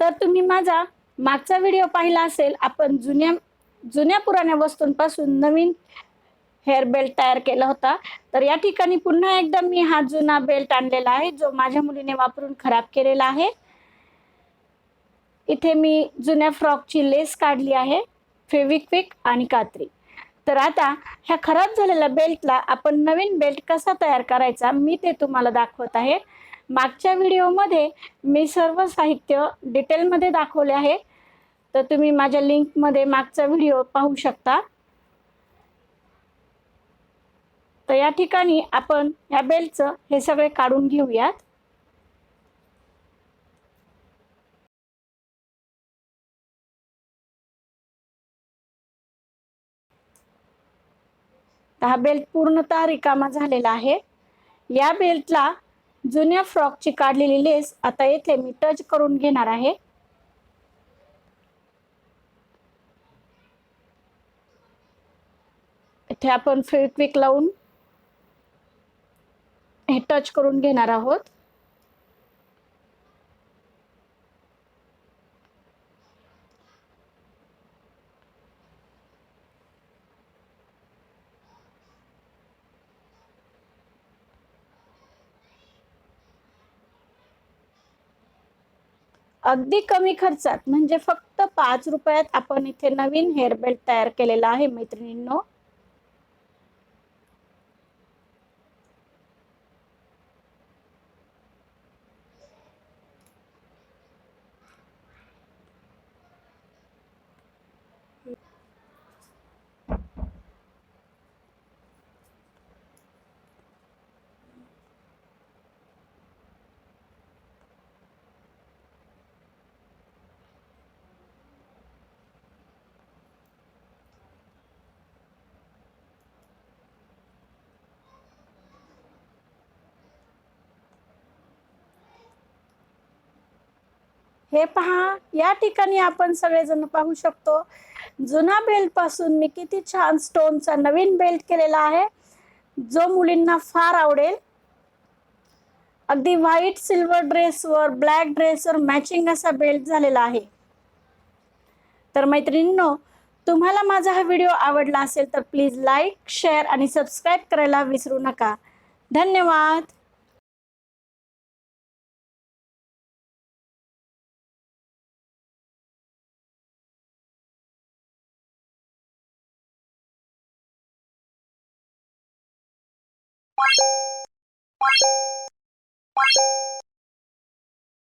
तर तुम्ही माझा मागचा व्हिडिओ पाहिला असेल आपण जुन्या जुन्या पुराण्या वस्तूंपासून नवीन हेअर बेल्ट तयार केला होता. तर या ठिकाणी पुन्हा एकदा मी हा जुना बेल्ट आणलेला आहे जो माझ्या मुलीने वापरून खराब केलेला आहे. इथे मी जुन्या फ्रॉकची लेस काढली आहे फेविक्विक आणि कात्री. तर आता ह्या खराब झालेल्या बेल्टला आपण नवीन बेल्ट कसा तयार करायचा मी ते तुम्हाला दाखवत आहे. मागच्या व्हिडिओमध्ये मी सर्व साहित्य डिटेलमध्ये दाखवले आहे. तर तुम्ही माझ्या लिंकमध्ये मागचा व्हिडिओ पाहू शकता. तर या ठिकाणी आपण ह्या बेल्टचं हे सगळे काढून घेऊयात. हा बेल्ट पूर्णतः रिकामा झालेला आहे. या बेल्टला जुन्या फ्रॉकची काढलेली लेस आता येथे मी टच करून घेणार आहे. इथे आपण फेविक्विक लावून हे टच करून घेणार आहोत. अगदी कमी खर्चात म्हणजे फक्त पाच रुपयात आपण इथे नवीन हेअर बेल्ट तयार केलेला आहे मैत्रिणींनो. हे पहा या ठिकाणी आपण सगळेजण पाहू शकतो जुना बेल्टपासून मी किती छान स्टोनचा नवीन बेल्ट केलेला आहे जो मुलींना फार आवडेल. अगदी व्हाईट सिल्वर ड्रेसवर ब्लॅक ड्रेसवर मॅचिंग असा बेल्ट झालेला आहे. तर मैत्रिणींनो तुम्हाला माझा हा व्हिडिओ आवडला असेल तर प्लीज लाईक शेअर आणि सबस्क्राईब करायला विसरू नका. धन्यवाद! you